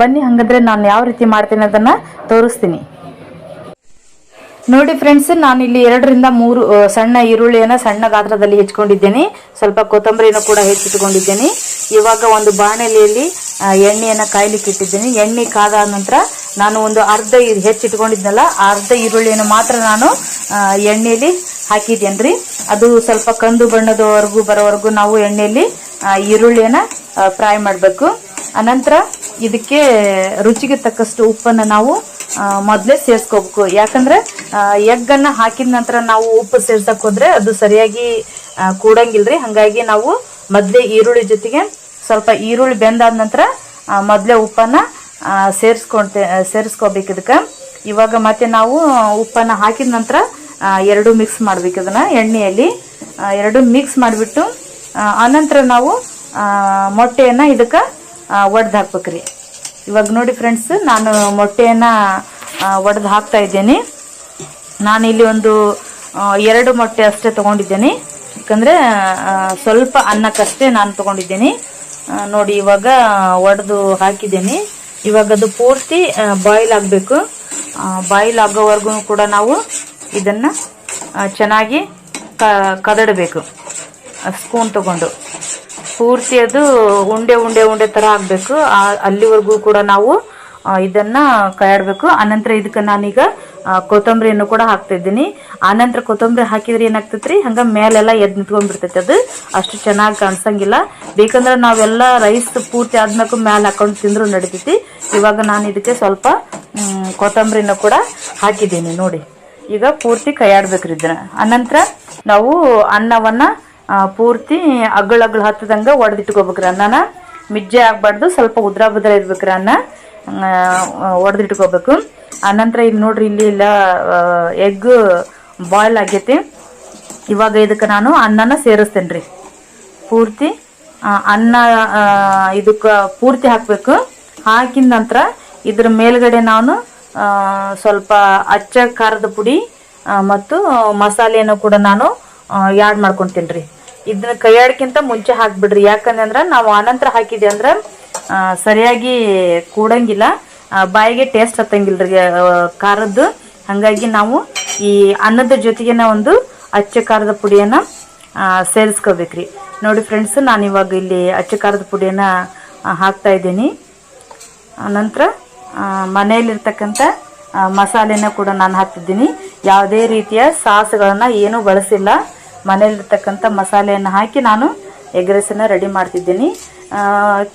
ಬನ್ನಿ ಹಂಗಂದ್ರೆ ನಾನು ಯಾವ ರೀತಿ ಮಾಡ್ತೀನಿ ಅದನ್ನ ತೋರಿಸ್ತೀನಿ. ನೋಡಿ ಫ್ರೆಂಡ್ಸ್ ನಾನು ಇಲ್ಲಿ ಎರಡರಿಂದ ಮೂರು ಸಣ್ಣ ಈರುಳ್ಳಿಯನ್ನು ಸಣ್ಣ ಗಾತ್ರದಲ್ಲಿ ಹೆಚ್ಚಿಕೊಂಡಿದ್ದೇನೆ ಸ್ವಲ್ಪ ಕೊತ್ತಂಬರಿಯನ್ನು ಕೂಡ ಹೆಚ್ಚಿಟ್ಕೊಂಡಿದ್ದೇನೆ. ಇವಾಗ ಒಂದು ಬಾಣಲೆಯಲ್ಲಿ ಎಣ್ಣೆಯನ್ನು ಕಾಯ್ಲಿಕ್ಕೆ ಇಟ್ಟಿದ್ದೇನೆ. ಎಣ್ಣೆ ಕಾದ ನಂತರ ನಾನು ಒಂದು ಅರ್ಧ ಹೆಚ್ಚಿಟ್ಕೊಂಡಿದ್ದೆನಲ್ಲ ಅರ್ಧ ಈರುಳ್ಳಿಯನ್ನು ಮಾತ್ರ ನಾನು ಎಣ್ಣೆಯಲ್ಲಿ ಹಾಕಿದ್ದೇನೆ ರೀ ಅದು ಸ್ವಲ್ಪ ಕಂದು ಬಣ್ಣದವರೆಗೂ ಬರೋವರೆಗೂ ನಾವು ಎಣ್ಣೆಯಲ್ಲಿ ಈರುಳ್ಳಿಯನ್ನ ಫ್ರೈ ಮಾಡಬೇಕು. ಅನಂತರ ಇದಕ್ಕೆ ರುಚಿಗೆ ತಕ್ಕಷ್ಟು ಉಪ್ಪನ್ನು ನಾವು ಮೊದಲೇ ಸೇರಿಸ್ಕೋಬೇಕು. ಯಾಕಂದ್ರೆ ಎಗ್ಗನ್ನು ಹಾಕಿದ ನಂತರ ನಾವು ಉಪ್ಪು ಸೇರ್ಸಕ್ ಹೋದ್ರೆ ಅದು ಸರಿಯಾಗಿ ಕೂಡಂಗಿಲ್ರಿ. ಹಾಗಾಗಿ ನಾವು ಮೊದಲೇ ಈರುಳ್ಳಿ ಜೊತೆಗೆ ಸ್ವಲ್ಪ ಈರುಳ್ಳಿ ಬೆಂದಾದ ನಂತರ ಮೊದಲೇ ಉಪ್ಪನ್ನ ಸೇರಿಸ್ಕೊಂತೆ ಸೇರಿಸ್ಕೋಬೇಕು ಇದಕ್ಕೆ. ಇವಾಗ ಮತ್ತೆ ನಾವು ಉಪ್ಪನ್ನು ಹಾಕಿದ ನಂತರ ಎರಡು ಮಿಕ್ಸ್ ಮಾಡ್ಬೇಕು ಅದನ್ನ ಎಣ್ಣೆಯಲ್ಲಿ. ಎರಡು ಮಿಕ್ಸ್ ಮಾಡಿಬಿಟ್ಟು ಆನಂತರ ನಾವು ಮೊಟ್ಟೆಯನ್ನ ಇದಕ್ಕೆ ಒಡೆದು ಹಾಕ್ಬೇಕ್ರಿ. ಇವಾಗ ನೋಡಿ ಫ್ರೆಂಡ್ಸ್ ನಾನು ಮೊಟ್ಟೆಯನ್ನು ಒಡೆದು ಹಾಕ್ತಾ ಇದ್ದೇನೆ. ನಾನು ಇಲ್ಲಿ ಒಂದು ಎರಡು ಮೊಟ್ಟೆ ಅಷ್ಟೇ ತೊಗೊಂಡಿದ್ದೇನೆ. ಯಾಕಂದರೆ ಸ್ವಲ್ಪ ಅನ್ನಕ್ಕಷ್ಟೇ ನಾನು ತೊಗೊಂಡಿದ್ದೇನೆ. ನೋಡಿ, ಇವಾಗ ಒಡೆದು ಹಾಕಿದ್ದೇನೆ. ಇವಾಗ ಅದು ಪೂರ್ತಿ ಬಾಯ್ಲ್ ಆಗಬೇಕು. ಬಾಯ್ಲ್ ಆಗೋವರೆಗೂ ಕೂಡ ನಾವು ಇದನ್ನು ಚೆನ್ನಾಗಿ ಕದಡಬೇಕು. ಸ್ಪೂನ್ ತಗೊಂಡು. ಪೂರ್ತಿ ಅದು ಉಂಡೆ ಉಂಡೆ ಉಂಡೆ ತರ ಆಗಬೇಕು. ಅಲ್ಲಿವರೆಗೂ ಕೂಡ ನಾವು ಇದನ್ನ ಕೈಯಾಡ್ಬೇಕು. ಆನಂತರ ಇದಕ್ಕೆ ನಾನೀಗ ಕೊತ್ತಂಬರಿಯನ್ನು ಕೂಡ ಹಾಕ್ತಾ ಇದ್ದೀನಿ. ಆನಂತರ ಕೊತ್ತಂಬರಿ ಹಾಕಿದ್ರೆ ಏನಾಗ್ತೈತ್ರಿ? ಹಂಗೆ ಮೇಲೆಲ್ಲ ಎದ್ದು ನಿಂತ್ಕೊಂಡ್ಬಿಡ್ತೈತೆ ಅದು. ಅಷ್ಟು ಚೆನ್ನಾಗಿ ಕಾಣಿಸಂಗಿಲ್ಲ. ಬೇಕಂದ್ರೆ ನಾವೆಲ್ಲ ರೈಸ್ ಪೂರ್ತಿ ಆದ್ಮೇಲೆ ಮೇಲೆ ಹಾಕೊಂಡು ತಿಂದ್ರು ನಡಿತೈತಿ. ಇವಾಗ ನಾನು ಇದಕ್ಕೆ ಸ್ವಲ್ಪ ಕೊತ್ತಂಬರಿನ ಕೂಡ ಹಾಕಿದ್ದೀನಿ ನೋಡಿ. ಈಗ ಪೂರ್ತಿ ಕೈಯಾಡ್ಬೇಕ್ರಿ ಇದನ್ನ. ಅನಂತರ ನಾವು ಅನ್ನವನ್ನ ಪೂರ್ತಿ ಅಗಳ ಅಗ್ಗಳ ಹತ್ತದಂಗ ಒಡೆದಿಟ್ಕೋಬೇಕ್ರಿ ಅನ್ನನ. ಮಿಜ್ಜೆ ಆಗ್ಬಾರ್ದು, ಸ್ವಲ್ಪ ಉದ್ರ ಬುದ್ರ ಇರ್ಬೇಕ್ರಿ ಅನ್ನ. ಒಡೆದಿಟ್ಕೋಬೇಕು. ಆನಂತರ ಇಲ್ಲಿ ನೋಡ್ರಿ ಇಲ್ಲಿ ಇಲ್ಲ ಎಗ್ ಬಾಯ್ಲ್ ಆಗೈತಿ. ಇವಾಗ ಇದಕ್ಕೆ ನಾನು ಅನ್ನನ ಸೇರಿಸ್ತೇನೆ ರೀ ಪೂರ್ತಿ ಅನ್ನ ಇದಕ್ಕೆ ಪೂರ್ತಿ ಹಾಕಬೇಕು. ಹಾಕಿದ ನಂತರ ಇದ್ರ ಮೇಲ್ಗಡೆ ನಾನು ಸ್ವಲ್ಪ ಅಚ್ಚ ಖಾರದ ಪುಡಿ ಮತ್ತು ಮಸಾಲೆಯನ್ನು ಕೂಡ ನಾನು ಯಾಡ್ ಮಾಡ್ಕೊತೀನಿ ರೀ ಇದನ್ನ ಕೈಯಾಡ್ಕಿಂತ ಮುಂಚೆ ಹಾಕ್ಬಿಡ್ರಿ. ಯಾಕಂದ್ರೆ ನಾವು ಆನಂತರ ಹಾಕಿದ್ವಿ ಅಂದ್ರೆ ಸರಿಯಾಗಿ ಕೂಡಂಗಿಲ್ಲ. ಬಾಯಿಗೆ ಟೇಸ್ಟ್ ಹತ್ತಂಗಿಲ್ರಿ ಖಾರದ್ದು. ಹಾಗಾಗಿ ನಾವು ಈ ಅನ್ನದ ಜೊತೆಗೆನ ಒಂದು ಅಚ್ಚ ಖಾರದ ಪುಡಿಯನ್ನು ಸೇರಿಸ್ಕೋಬೇಕ್ರಿ. ನೋಡಿ ಫ್ರೆಂಡ್ಸ್ ನಾನು ಇವಾಗ ಇಲ್ಲಿ ಅಚ್ಚ ಖಾರದ ಪುಡಿಯನ್ನು ಹಾಕ್ತಾ ಇದ್ದೀನಿ. ನಂತರ ಮನೆಯಲ್ಲಿರ್ತಕ್ಕಂಥ ಮಸಾಲೆನ ಕೂಡ ನಾನು ಹಾಕ್ತಿದ್ದೀನಿ. ಯಾವುದೇ ರೀತಿಯ ಸಾಸ್ಗಳನ್ನು ಏನೂ ಬಳಸಿಲ್ಲ. ಮನೆಯಲ್ಲಿರ್ತಕ್ಕಂಥ ಮಸಾಲೆಯನ್ನು ಹಾಕಿ ನಾನು ಎಗ್ ರೈಸನ್ನು ರೆಡಿ ಮಾಡ್ತಿದ್ದೀನಿ.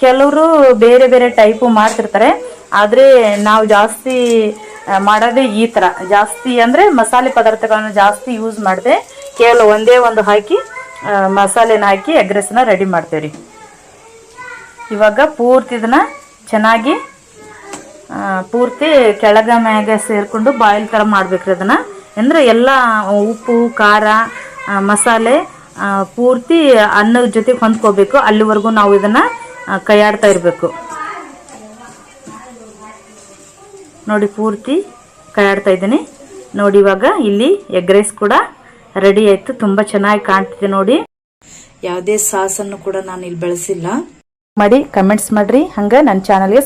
ಕೆಲವರು ಬೇರೆ ಬೇರೆ ಟೈಪು ಮಾಡ್ತಿರ್ತಾರೆ. ಆದರೆ ನಾವು ಜಾಸ್ತಿ ಮಾಡೋದೆ ಈ ಥರ ಜಾಸ್ತಿ ಅಂದರೆ ಮಸಾಲೆ ಪದಾರ್ಥಗಳನ್ನು ಜಾಸ್ತಿ ಯೂಸ್ ಮಾಡಿದೆ. ಕೇವಲ ಒಂದೇ ಒಂದು ಹಾಕಿ ಮಸಾಲೆನ ಹಾಕಿ ಎಗ್ ರೈಸನ್ನ ರೆಡಿ ಮಾಡ್ತೇವೆ ರೀ. ಇವಾಗ ಪೂರ್ತಿ ಇದನ್ನ ಚೆನ್ನಾಗಿ ಪೂರ್ತಿ ಕೆಳಗ ಮ್ಯಾಗ ಸೇರಿಕೊಂಡು ಬಾಯ್ಲ್ ಥರ ಮಾಡ್ಬೇಕ್ರಿ ಅದನ್ನು. ಅಂದ್ರೆ ಎಲ್ಲ ಉಪ್ಪು, ಖಾರ ಮಸಾಲೆ ಪೂರ್ತಿ ಅನ್ನದ ಜೊತೆಗೆ ಹೊಂದ್ಕೋಬೇಕು. ಅಲ್ಲಿವರೆಗೂ ನಾವು ಇದನ್ನ ಕೈಯಾಡ್ತಾ ಇರಬೇಕು. ನೋಡಿ ಪೂರ್ತಿ ಕೈಯಾಡ್ತಾ ಇದ್ದೀನಿ. ನೋಡಿ ಇವಾಗ ಇಲ್ಲಿ ಎಗ್ ರೈಸ್ ಕೂಡ ರೆಡಿ ಆಯ್ತು. ತುಂಬಾ ಚೆನ್ನಾಗಿ ಕಾಣ್ತಿದೆ ನೋಡಿ. ಯಾವುದೇ ಸಾಸನ್ನು ಕೂಡ ನಾನು ಇಲ್ಲಿ ಬಳಸಿಲ್ಲ. ಮಾಡಿ ಕಮೆಂಟ್ಸ್ ಮಾಡ್ರಿ. ಹಂಗೆ ನನ್ನ ಚಾನಲ್ಗೆ